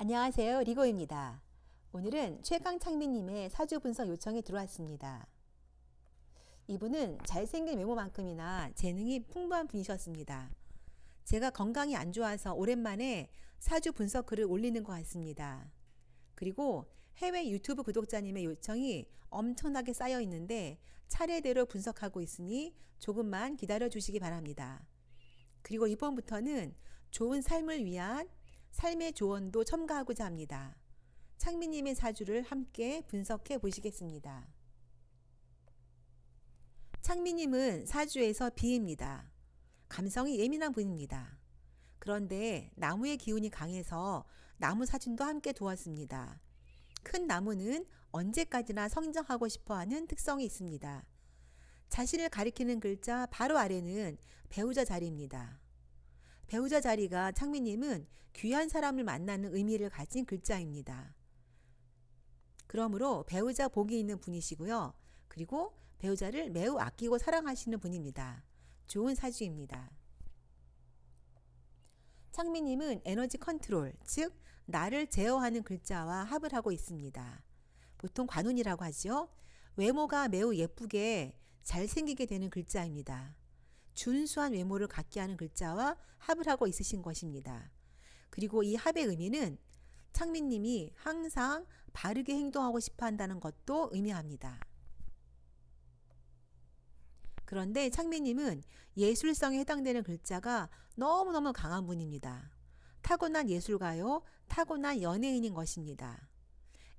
안녕하세요. 리고입니다. 오늘은 최강창민님의 사주 분석 요청이 들어왔습니다. 이분은 잘생긴 외모만큼이나 재능이 풍부한 분이셨습니다. 제가 건강이 안 좋아서 오랜만에 사주 분석 글을 올리는 것 같습니다. 그리고 해외 유튜브 구독자님의 요청이 엄청나게 쌓여 있는데 차례대로 분석하고 있으니 조금만 기다려 주시기 바랍니다. 그리고 이번부터는 좋은 삶을 위한 삶의 조언도 첨가하고자 합니다. 창민님의 사주를 함께 분석해 보시겠습니다. 창민님은 사주에서 비입니다. 감성이 예민한 분입니다. 그런데 나무의 기운이 강해서 나무 사진도 함께 두었습니다. 큰 나무는 언제까지나 성장하고 싶어 하는 특성이 있습니다. 자신을 가리키는 글자 바로 아래는 배우자 자리입니다. 배우자 자리가 창민님은 귀한 사람을 만나는 의미를 가진 글자입니다. 그러므로 배우자 복이 있는 분이시고요. 그리고 배우자를 매우 아끼고 사랑하시는 분입니다. 좋은 사주입니다. 창민님은 에너지 컨트롤, 즉, 나를 제어하는 글자와 합을 하고 있습니다. 보통 관운이라고 하죠. 외모가 매우 예쁘게 잘생기게 되는 글자입니다. 준수한 외모를 갖게 하는 글자와 합을 하고 있으신 것입니다. 그리고 이 합의 의미는 창민님이 항상 바르게 행동하고 싶어 한다는 것도 의미합니다. 그런데 창민님은 예술성에 해당되는 글자가 너무너무 강한 분입니다. 타고난 예술가요, 타고난 연예인인 것입니다.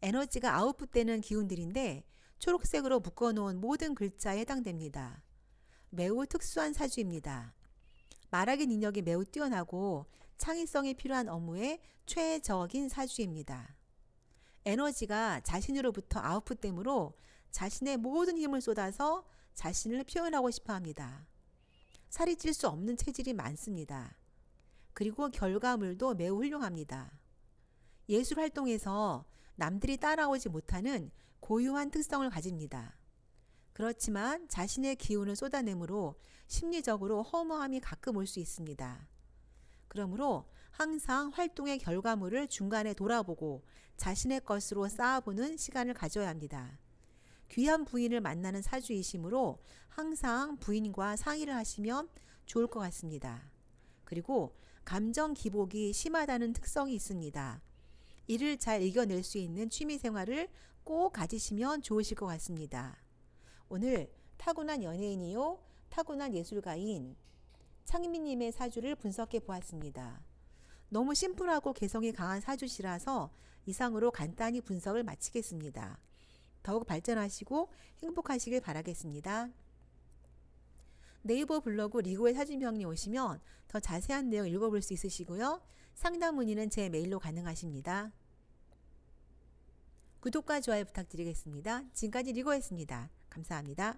에너지가 아웃풋되는 기운들인데 초록색으로 묶어놓은 모든 글자에 해당됩니다. 매우 특수한 사주입니다. 말하기 능력이 매우 뛰어나고 창의성이 필요한 업무에 최적인 사주입니다. 에너지가 자신으로부터 아웃풋되므로 자신의 모든 힘을 쏟아서 자신을 표현하고 싶어 합니다. 살이 찔 수 없는 체질이 많습니다. 그리고 결과물도 매우 훌륭합니다. 예술 활동에서 남들이 따라오지 못하는 고유한 특성을 가집니다. 그렇지만 자신의 기운을 쏟아내므로 심리적으로 허무함이 가끔 올 수 있습니다. 그러므로 항상 활동의 결과물을 중간에 돌아보고 자신의 것으로 쌓아보는 시간을 가져야 합니다. 귀한 부인을 만나는 사주이시므로 항상 부인과 상의를 하시면 좋을 것 같습니다. 그리고 감정 기복이 심하다는 특성이 있습니다. 이를 잘 이겨낼 수 있는 취미 생활을 꼭 가지시면 좋으실 것 같습니다. 오늘 타고난 연예인이요, 타고난 예술가인 창민님의 사주를 분석해 보았습니다. 너무 심플하고 개성이 강한 사주시라서 이상으로 간단히 분석을 마치겠습니다. 더욱 발전하시고 행복하시길 바라겠습니다. 네이버 블로그 리고의 사진병리 오시면 더 자세한 내용 읽어볼 수 있으시고요. 상담 문의는 제 메일로 가능하십니다. 구독과 좋아요 부탁드리겠습니다. 지금까지 리고였습니다. 감사합니다.